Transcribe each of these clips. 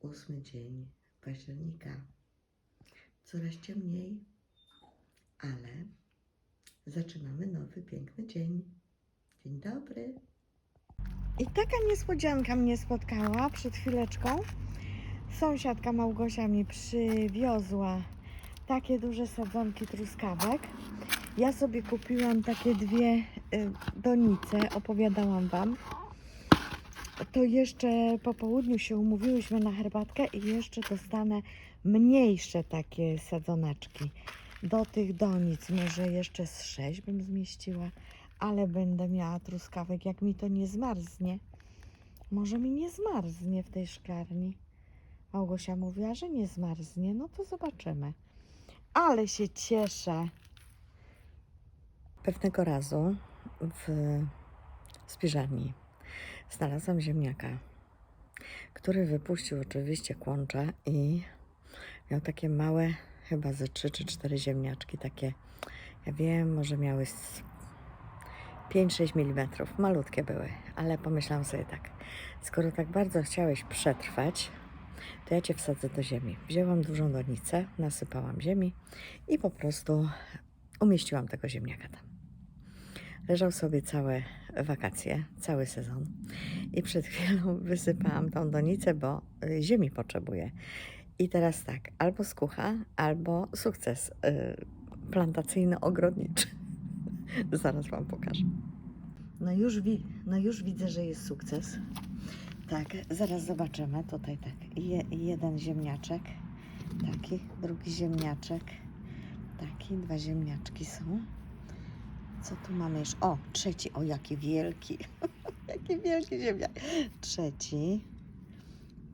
ósmy dzień października. Coraz ciemniej, ale zaczynamy nowy, piękny dzień. Dzień dobry. I taka niespodzianka mnie spotkała przed chwileczką. Sąsiadka Małgosia mi przywiozła takie duże sadzonki truskawek. Ja sobie kupiłam takie dwie y, donice, opowiadałam Wam. To jeszcze po południu się umówiłyśmy na herbatkę i jeszcze dostanę mniejsze takie sadzoneczki. Do tych donic może jeszcze z sześć bym zmieściła, ale będę miała truskawek, jak mi to nie zmarznie. Może mi nie zmarznie w tej szklarni. Małgosia mówiła, że nie zmarznie, no to zobaczymy. Ale się cieszę. Pewnego razu w spiżarni znalazłam ziemniaka, który wypuścił oczywiście kłącze i miał takie małe, chyba ze 3 czy 4 ziemniaczki, takie, ja wiem, może miały z 5-6 mm, malutkie były, ale pomyślałam sobie tak, skoro tak bardzo chciałeś przetrwać, to ja Cię wsadzę do ziemi. Wzięłam dużą donicę, nasypałam ziemi i po prostu umieściłam tego ziemniaka tam. Leżał sobie całe wakacje, cały sezon i przed chwilą wysypałam tą donicę, bo y, ziemi potrzebuję. I teraz tak, albo skucha, albo sukces y, plantacyjno-ogrodniczy. Zaraz Wam pokażę. No już, wi- no już widzę, że jest sukces. Tak, zaraz zobaczymy. Tutaj tak, je, jeden ziemniaczek, taki, drugi ziemniaczek, taki, dwa ziemniaczki są. Co tu mamy jeszcze? O, trzeci, o jaki wielki, jaki wielki ziemniak. Trzeci,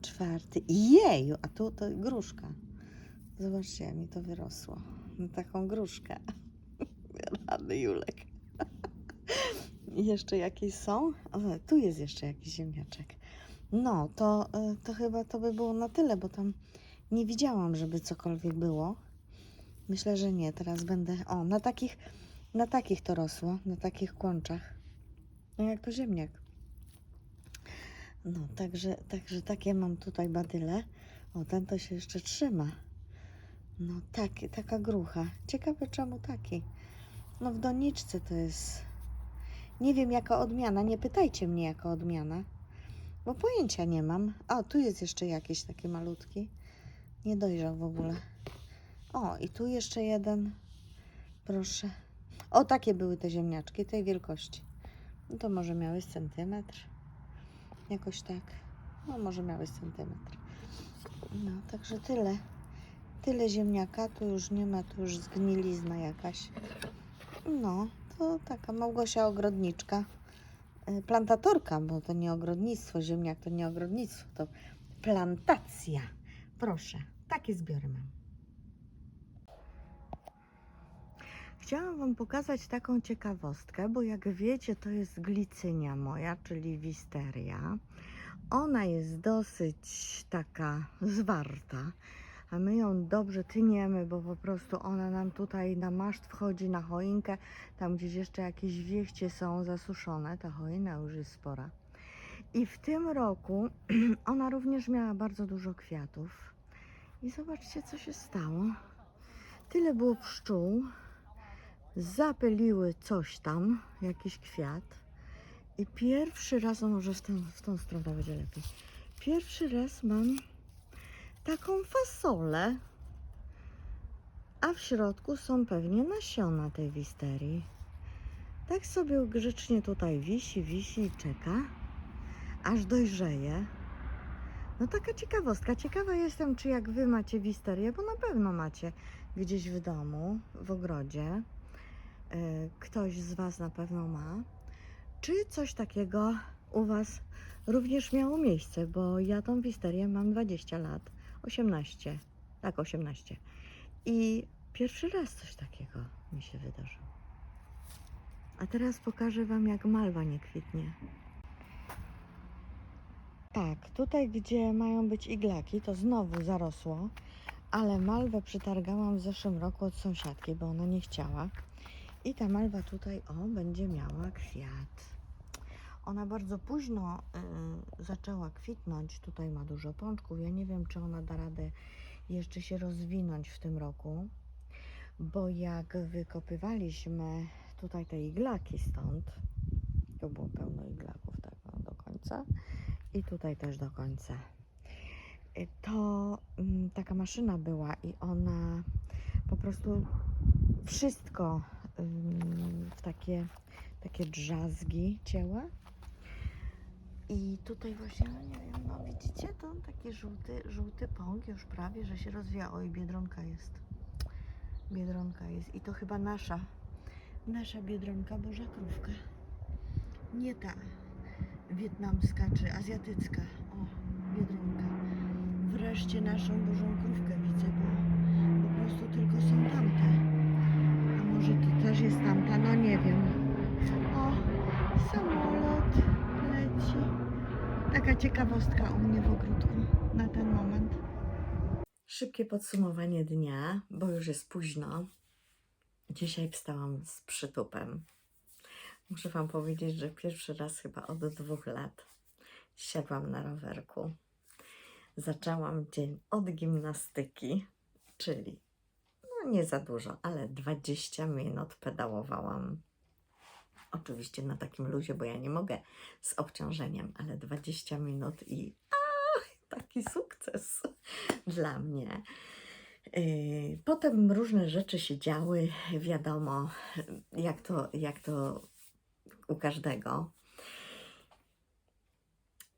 czwarty, jeju, a tu to gruszka. Zobaczcie, jak mi to wyrosło. Na taką gruszkę. Rany Julek. Jeszcze jakieś są? O, tu jest jeszcze jakiś ziemniaczek. No, to, y, to chyba to by było na tyle, bo tam nie widziałam, żeby cokolwiek było. Myślę, że nie. Teraz będę. O, na takich, na takich to rosło, na takich kłączach. No jak to ziemniak. No, także, także takie mam tutaj badyle. O, ten to się jeszcze trzyma. No, taki, taka grucha. Ciekawe czemu taki. No, w doniczce to jest. Nie wiem jaka odmiana, nie pytajcie mnie jaka odmiana, bo pojęcia nie mam. O, tu jest jeszcze jakiś taki malutki. Nie dojrzał w ogóle. O, i tu jeszcze jeden. Proszę. O, takie były te ziemniaczki, tej wielkości. No to może miały centymetr. Jakoś tak. No, może miały centymetr. No, także tyle. Tyle ziemniaka, tu już nie ma, tu już zgnilizna jakaś. No, to taka Małgosia ogrodniczka. Y, Plantatorka, bo to nie ogrodnictwo, ziemniak to nie ogrodnictwo, to plantacja. Proszę, takie zbiory mam. Chciałam Wam pokazać taką ciekawostkę, bo jak wiecie, to jest glicynia moja, czyli wisteria. Ona jest dosyć taka zwarta, a my ją dobrze tyniemy, bo po prostu ona nam tutaj na maszt wchodzi, na choinkę. Tam gdzieś jeszcze jakieś wieście są zasuszone, ta choina już jest spora. I w tym roku ona również miała bardzo dużo kwiatów. I zobaczcie, co się stało. Tyle było pszczół, zapyliły coś tam, jakiś kwiat. I pierwszy raz, no może w w tą stronę będzie lepiej. Pierwszy raz mam taką fasolę, a w środku są pewnie nasiona tej wisterii. Tak sobie grzecznie tutaj wisi, wisi i czeka, aż dojrzeje. No taka ciekawostka. Ciekawa jestem, czy jak wy macie wisterię, bo na pewno macie gdzieś w domu, w ogrodzie. Y, Ktoś z was na pewno ma. Czy coś takiego u was również miało miejsce? Bo ja tą wisterię mam 20 lat. 18. Tak, 18. I pierwszy raz coś takiego mi się wydarzyło. A teraz pokażę wam, jak malwa nie kwitnie. Tak, tutaj gdzie mają być iglaki, to znowu zarosło, ale malwę przytargałam w zeszłym roku od sąsiadki, bo ona nie chciała. I ta malwa tutaj, o, będzie miała kwiat. Ona bardzo późno y, zaczęła kwitnąć. Tutaj ma dużo pączków. Ja nie wiem, czy ona da radę jeszcze się rozwinąć w tym roku, bo jak wykopywaliśmy tutaj te iglaki stąd, to było pełno iglaków tak no, do końca i tutaj też do końca. Y, To mm, taka maszyna była i ona po prostu wszystko w takie, takie drzazgi cięła. I tutaj właśnie, no nie wiem, no widzicie to? Taki żółty, żółty pąk już prawie, że się rozwija. Oj, biedronka jest. Biedronka jest. I to chyba nasza, nasza biedronka, Boża Krówka. Nie ta wietnamska czy azjatycka. O, biedronka. Wreszcie naszą Bożą Krówkę widzę, bo po prostu tylko są tamte. Może to też jest tamta? No nie wiem. O, samolot leci. Taka ciekawostka u mnie w ogródku na ten moment. Szybkie podsumowanie dnia, bo już jest późno. Dzisiaj wstałam z przytupem. Muszę Wam powiedzieć, że pierwszy raz chyba od dwóch lat siadłam na rowerku. Zaczęłam dzień od gimnastyki, czyli nie za dużo, ale 20 minut pedałowałam. Oczywiście na takim luzie, bo ja nie mogę z obciążeniem, ale 20 minut i a, taki sukces dla mnie. Yy, Potem różne rzeczy się działy, wiadomo, jak to, jak to u każdego.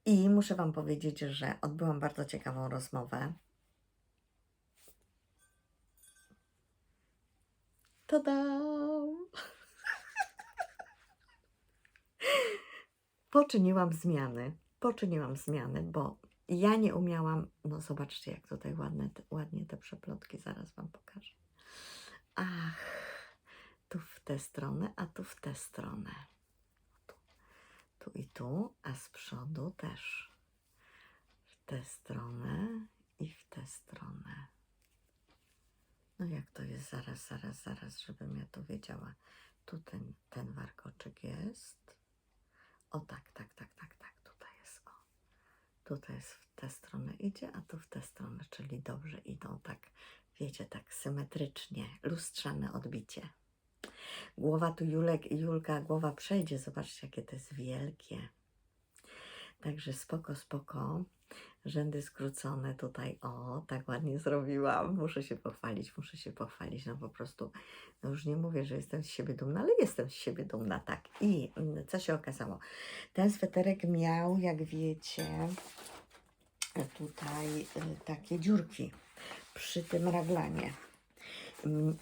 I muszę Wam powiedzieć, że odbyłam bardzo ciekawą rozmowę. Tada! Poczyniłam zmiany. Poczyniłam zmiany, bo ja nie umiałam. No, zobaczcie, jak tutaj ładne, ładnie te przeplotki, zaraz Wam pokażę. Ach, tu w tę stronę, a tu w tę stronę. Tu, tu i tu, a z przodu też. W tę stronę i w tę stronę. No jak to jest? Zaraz, zaraz, zaraz, żebym ja to wiedziała. Tu ten, ten warkoczyk jest. O tak, tak, tak, tak, tak. Tutaj jest o. Tutaj jest w tę stronę idzie, a tu w tę stronę, czyli dobrze idą tak, wiecie, tak symetrycznie, lustrzane odbicie. Głowa tu Julek, Julka, głowa przejdzie. Zobaczcie, jakie to jest wielkie. Także spoko, spoko. Rzędy skrócone tutaj. O, tak ładnie zrobiłam. Muszę się pochwalić, muszę się pochwalić. No po prostu, no już nie mówię, że jestem z siebie dumna, ale jestem z siebie dumna, tak. I mm, co się okazało? Ten sweterek miał, jak wiecie, tutaj y, takie dziurki przy tym raglanie. Mm,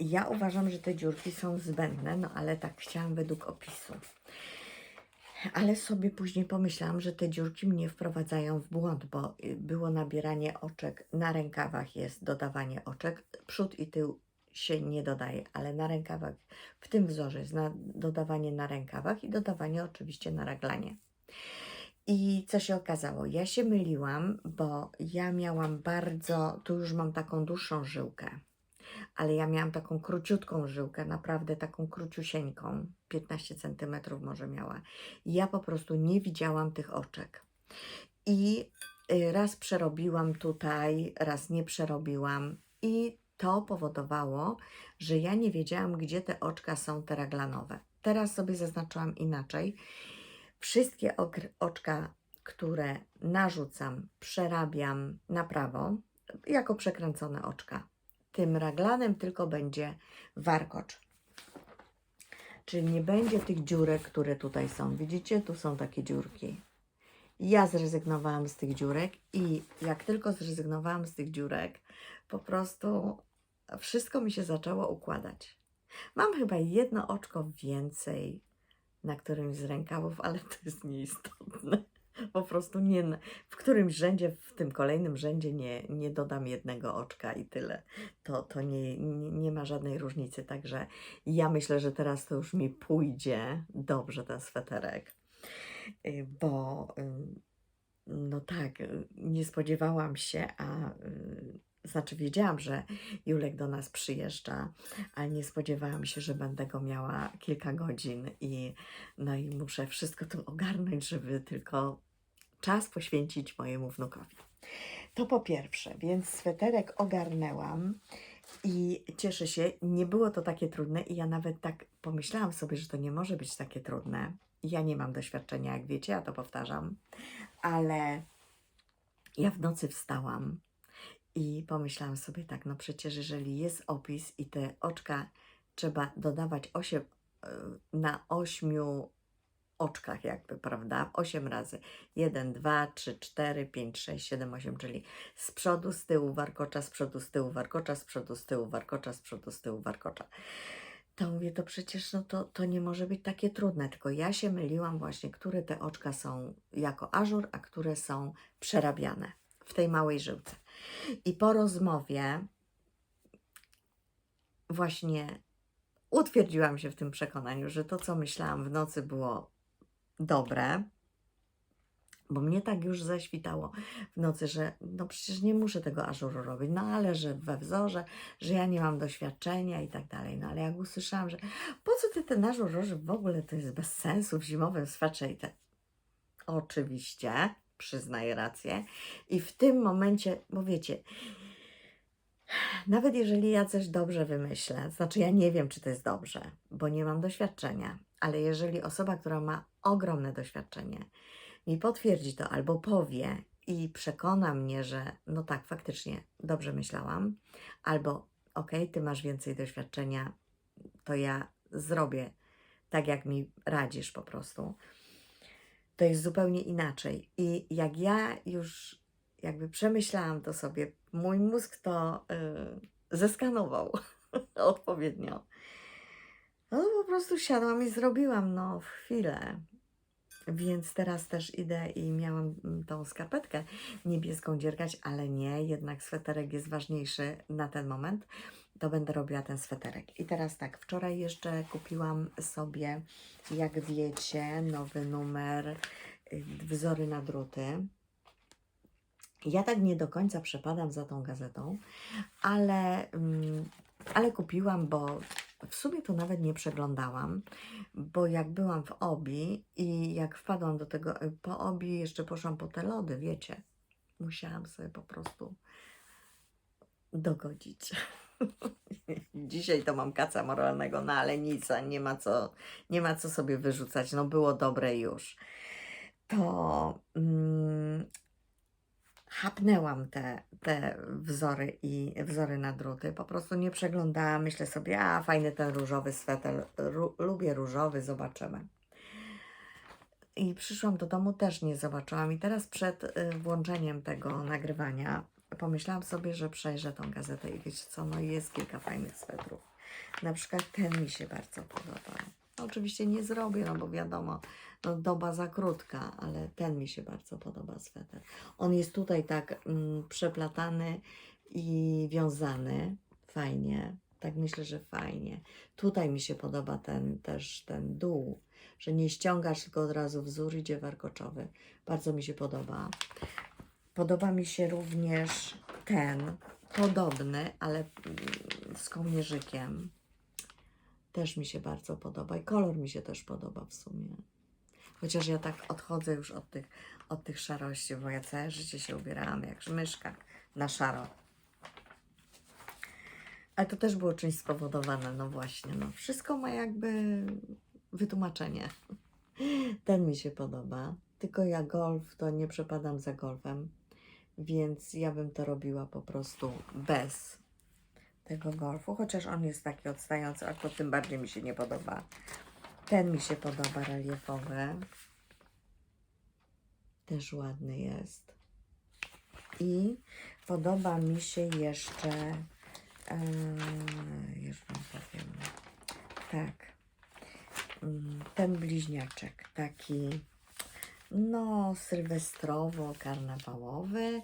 Ja uważam, że te dziurki są zbędne, no ale tak chciałam według opisu. Ale sobie później pomyślałam, że te dziurki mnie wprowadzają w błąd, bo y, było nabieranie oczek, na rękawach jest dodawanie oczek, przód i tył się nie dodaje, ale na rękawach, w tym wzorze jest na, dodawanie na rękawach i dodawanie oczywiście na raglanie. I co się okazało? Ja się myliłam, bo ja miałam bardzo, tu już mam taką dłuższą żyłkę, ale ja miałam taką króciutką żyłkę, naprawdę taką króciusieńką, 15 cm może miała. I ja po prostu nie widziałam tych oczek. I y, raz przerobiłam tutaj, raz nie przerobiłam i to powodowało, że ja nie wiedziałam, gdzie te oczka są te raglanowe. Teraz sobie zaznaczyłam inaczej. Wszystkie oczka, które narzucam, przerabiam na prawo, jako przekręcone oczka. Tym raglanem tylko będzie warkocz. Czyli nie będzie tych dziurek, które tutaj są. Widzicie, tu są takie dziurki. Ja zrezygnowałam z tych dziurek i jak tylko zrezygnowałam z tych dziurek, po prostu wszystko mi się zaczęło układać. Mam chyba jedno oczko więcej na którymś z rękawów, ale to jest nieistotne. Po prostu nie, w którymś rzędzie, w tym kolejnym rzędzie nie, nie dodam jednego oczka i tyle. To, to nie, nie, nie ma żadnej różnicy, także ja myślę, że teraz to już mi pójdzie dobrze ten sweterek, Y, bo y, no tak, y, nie spodziewałam się, a Znaczy, wiedziałam, że Julek do nas przyjeżdża, ale nie spodziewałam się, że będę go miała kilka godzin i, no i muszę wszystko to ogarnąć, żeby tylko czas poświęcić mojemu wnukowi. To po pierwsze, więc sweterek ogarnęłam i cieszę się, nie było to takie trudne i ja nawet tak pomyślałam sobie, że to nie może być takie trudne. Ja nie mam doświadczenia, jak wiecie, ja to powtarzam, ale ja w nocy wstałam i pomyślałam sobie tak, no przecież jeżeli jest opis i te oczka trzeba dodawać 8 na ośmiu oczkach jakby, prawda? 8 razy. 1, 2, 3, 4, 5, 6, 7, 8, czyli z przodu, z tyłu warkocza, z przodu, z tyłu warkocza, z przodu, z tyłu warkocza, z przodu, z tyłu warkocza. To mówię, to przecież no to, to nie może być takie trudne, tylko ja się myliłam właśnie, które te oczka są jako ażur, a które są przerabiane w tej małej żyłce. I po rozmowie właśnie utwierdziłam się w tym przekonaniu, że to, co myślałam w nocy, było dobre, bo mnie tak już zaświtało w nocy, że no przecież nie muszę tego ażuru robić, no ale że we wzorze, że ja nie mam doświadczenia i tak dalej. No ale jak usłyszałam, że po co ty ten ażur robisz w ogóle, to jest bez sensu w zimowym swetrze i te... Oczywiście, przyznaję rację. I w tym momencie, bo wiecie, nawet jeżeli ja coś dobrze wymyślę, znaczy ja nie wiem, czy to jest dobrze, bo nie mam doświadczenia, ale jeżeli osoba, która ma ogromne doświadczenie, mi potwierdzi to albo powie i przekona mnie, że no tak, faktycznie dobrze myślałam, albo okej, ty masz więcej doświadczenia, to ja zrobię tak, jak mi radzisz po prostu. To jest zupełnie inaczej. I jak ja już jakby przemyślałam to sobie, mój mózg to y, zeskanował odpowiednio. No to po prostu siadłam i zrobiłam, no, w chwilę. Więc teraz też idę i miałam mm, tą skarpetkę niebieską dziergać, ale nie, jednak sweterek jest ważniejszy na ten moment. To będę robiła ten sweterek. I teraz tak, wczoraj jeszcze kupiłam sobie, jak wiecie, nowy numer y, Wzory na druty. Ja tak nie do końca przepadam za tą gazetą, ale, mm, ale kupiłam, bo w sumie to nawet nie przeglądałam, bo jak byłam w Obi i jak wpadłam do tego, y, po Obi jeszcze poszłam po te lody, wiecie, musiałam sobie po prostu dogodzić. Dzisiaj to mam kaca moralnego, no ale nic, nie ma co, nie ma co sobie wyrzucać, no było dobre już. To mm, chapnęłam te, te wzory i wzory na druty. Po prostu nie przeglądałam. Myślę sobie, a fajny ten różowy sweter. Ru, lubię różowy, zobaczymy. I przyszłam do domu, też nie zobaczyłam. I teraz przed y, włączeniem tego nagrywania pomyślałam sobie, że przejrzę tą gazetę i wiecie co, no jest kilka fajnych swetrów. Na przykład ten mi się bardzo podoba. No, oczywiście nie zrobię, no bo wiadomo, no, doba za krótka, ale ten mi się bardzo podoba sweter. On jest tutaj tak mm, przeplatany i wiązany. Fajnie. Tak myślę, że fajnie. Tutaj mi się podoba ten też ten dół, że nie ściągasz, tylko od razu wzór idzie warkoczowy. Bardzo mi się podoba. Podoba mi się również ten, podobny, ale z kołnierzykiem. Też mi się bardzo podoba i kolor mi się też podoba w sumie. Chociaż ja tak odchodzę już od tych, od tych szarości, bo ja całe życie się ubierałam jak myszka na szaro. Ale to też było czymś spowodowane, no właśnie, no wszystko ma jakby wytłumaczenie. Ten mi się podoba, tylko ja golf, to nie przepadam za golfem, więc ja bym to robiła po prostu bez tego golfu, chociaż on jest taki odstający, a to tym bardziej mi się nie podoba. Ten mi się podoba, reliefowy. Też ładny jest. I podoba mi się jeszcze, e, już wam powiem, tak, Mm, ten bliźniaczek, taki no sylwestrowo-karnawałowy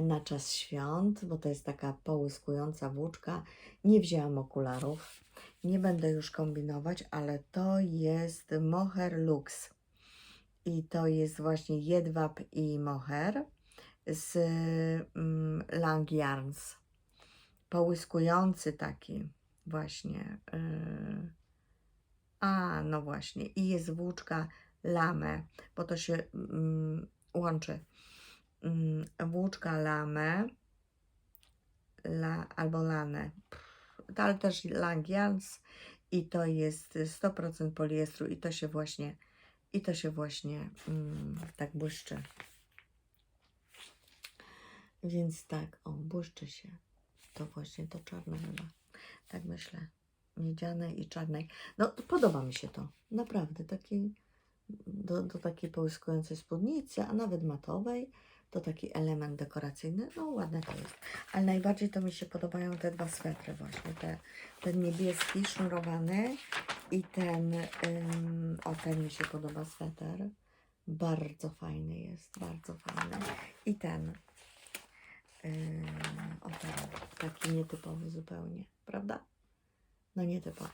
na czas świąt, bo to jest taka połyskująca włóczka. Nie wzięłam okularów, nie będę już kombinować, ale to jest moher lux i to jest właśnie jedwab i moher z mm, Lang Yarns. połyskujący taki właśnie. Yy. A, no właśnie. I jest włóczka lame, bo to się mm, łączy. Mm, włóczka lame la, albo lane. Ale też Langians i to jest 100% poliestru i to się właśnie i to się właśnie mm, tak błyszczy. Więc tak, o, błyszczy się. To właśnie to czarne chyba. Tak myślę. Miedzianej i czarnej. No, podoba mi się to. Naprawdę. Taki, do, do takiej połyskującej spódnicy, a nawet matowej. To taki element dekoracyjny. No, ładne to jest. Ale najbardziej to mi się podobają te dwa swetry właśnie. Te, ten niebieski, sznurowany i ten, ym, o ten mi się podoba sweter. Bardzo fajny jest, bardzo fajny. I ten, Yy, o ten, taki nietypowy zupełnie, prawda? No nietypowy.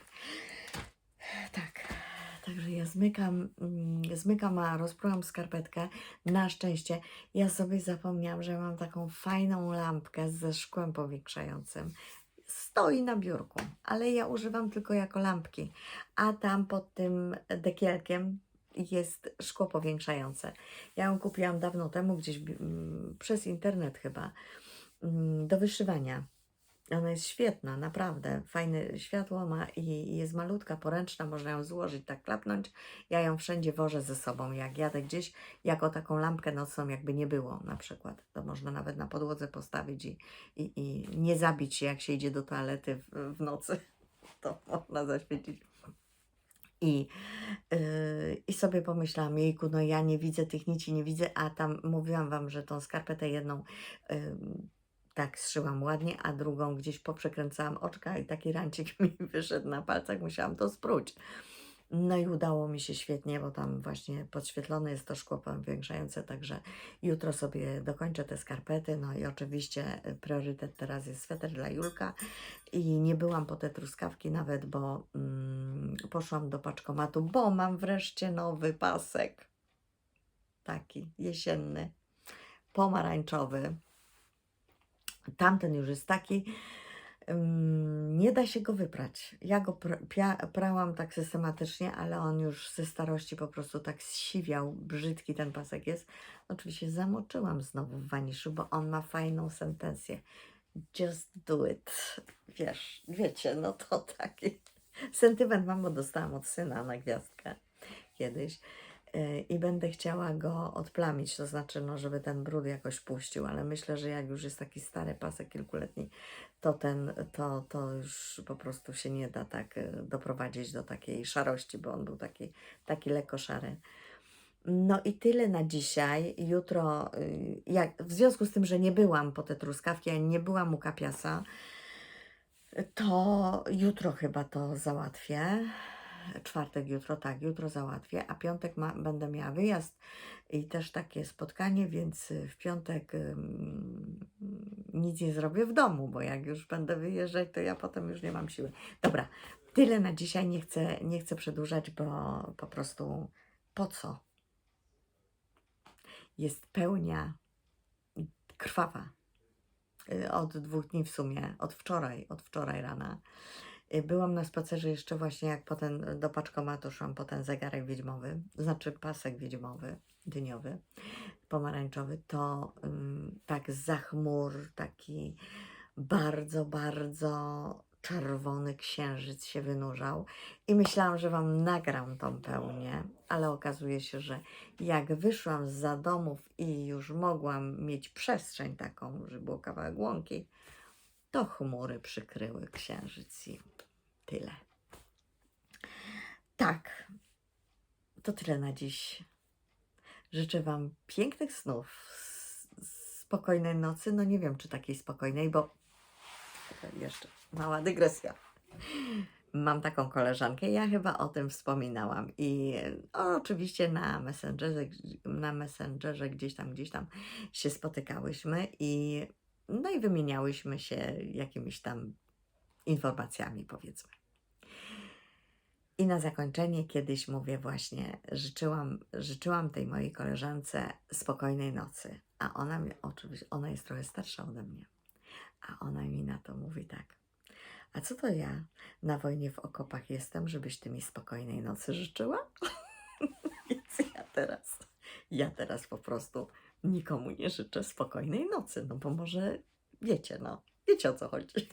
Tak, także ja zmykam, mm, zmykam, a rozprułam skarpetkę. Na szczęście ja sobie zapomniałam, że mam taką fajną lampkę ze szkłem powiększającym. Stoi na biurku, ale ja używam tylko jako lampki, a tam pod tym dekielkiem jest szkło powiększające. Ja ją kupiłam dawno temu, gdzieś mm, przez internet chyba, mm, do wyszywania. Ona jest świetna, naprawdę. Fajne światło ma i jest malutka, poręczna, można ją złożyć, tak klapnąć. Ja ją wszędzie wożę ze sobą, jak jadę gdzieś, jako taką lampkę nocną, jakby nie było na przykład. To można nawet na podłodze postawić i, i, i nie zabić się, jak się idzie do toalety w, w nocy. To można zaświecić. I, yy, I sobie pomyślałam, jejku, no ja nie widzę tych nici, nie widzę, a tam mówiłam Wam, że tą skarpetę jedną yy, tak zszyłam ładnie, a drugą gdzieś poprzekręcałam oczka i taki rancik mi wyszedł na palcach, musiałam to spróć. No i udało mi się świetnie, bo tam właśnie podświetlone jest to szkło powiększające, także jutro sobie dokończę te skarpety. No i oczywiście y, priorytet teraz jest sweter dla Julka i nie byłam po te truskawki nawet, bo mm, poszłam do paczkomatu, bo mam wreszcie nowy pasek. Taki jesienny, pomarańczowy. Tamten już jest taki, nie da się go wyprać. Ja go prałam tak systematycznie, ale on już ze starości po prostu tak zsiwiał. Brzydki ten pasek jest. Oczywiście zamoczyłam znowu w waniszu, bo on ma fajną sentencję. Just do it. Wiesz, wiecie, no to taki sentyment mam, bo dostałam od syna na gwiazdkę kiedyś i będę chciała go odplamić, to znaczy, no, żeby ten brud jakoś puścił, ale myślę, że jak już jest taki stary pasek kilkuletni, to ten, to, to już po prostu się nie da tak y, doprowadzić do takiej szarości, bo on był taki, taki lekko szary. No i tyle na dzisiaj. Jutro, y, jak, w związku z tym, że nie byłam po te truskawki, a nie byłam u kapiasa, to jutro chyba to załatwię. Czwartek jutro, tak, jutro załatwię, a piątek ma, będę miała wyjazd i też takie spotkanie, więc y, w piątek ym, nic nie zrobię w domu, bo jak już będę wyjeżdżać, to ja potem już nie mam siły. Dobra, tyle na dzisiaj, nie chcę, nie chcę przedłużać, bo po prostu po co? Jest pełnia krwawa y, od dwóch dni w sumie, od wczoraj, od wczoraj rana. Y, Byłam na spacerze jeszcze właśnie jak potem do paczkomatu szłam po ten zegarek wiedźmowy, znaczy pasek wiedźmowy, dyniowy, pomarańczowy, to ym, tak za chmur taki bardzo, bardzo czerwony księżyc się wynurzał i myślałam, że Wam nagram tą pełnię, ale okazuje się, że jak wyszłam za domów i już mogłam mieć przestrzeń taką, że było kawałek łąki, to chmury przykryły księżyc i tyle. Tak, to tyle na dziś. Życzę Wam pięknych snów, spokojnej nocy. No nie wiem, czy takiej spokojnej, bo jeszcze mała dygresja. Mam taką koleżankę, ja chyba o tym wspominałam i oczywiście na Messengerze, na Messengerze gdzieś tam, gdzieś tam się spotykałyśmy i no i wymieniałyśmy się jakimiś tam informacjami, powiedzmy. I na zakończenie kiedyś mówię właśnie, życzyłam, życzyłam tej mojej koleżance spokojnej nocy, a ona mi, oczywiście, ona jest trochę starsza ode mnie. A ona mi na to mówi tak. A co to ja na wojnie w okopach jestem, żebyś ty mi spokojnej nocy życzyła? Więc ja teraz, ja teraz po prostu nikomu nie życzę spokojnej nocy, no bo może wiecie, no, wiecie o co chodzi.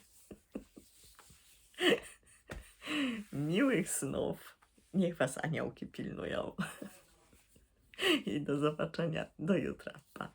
Miłych snów. Niech was aniołki pilnują. I do zobaczenia do jutra. Pa.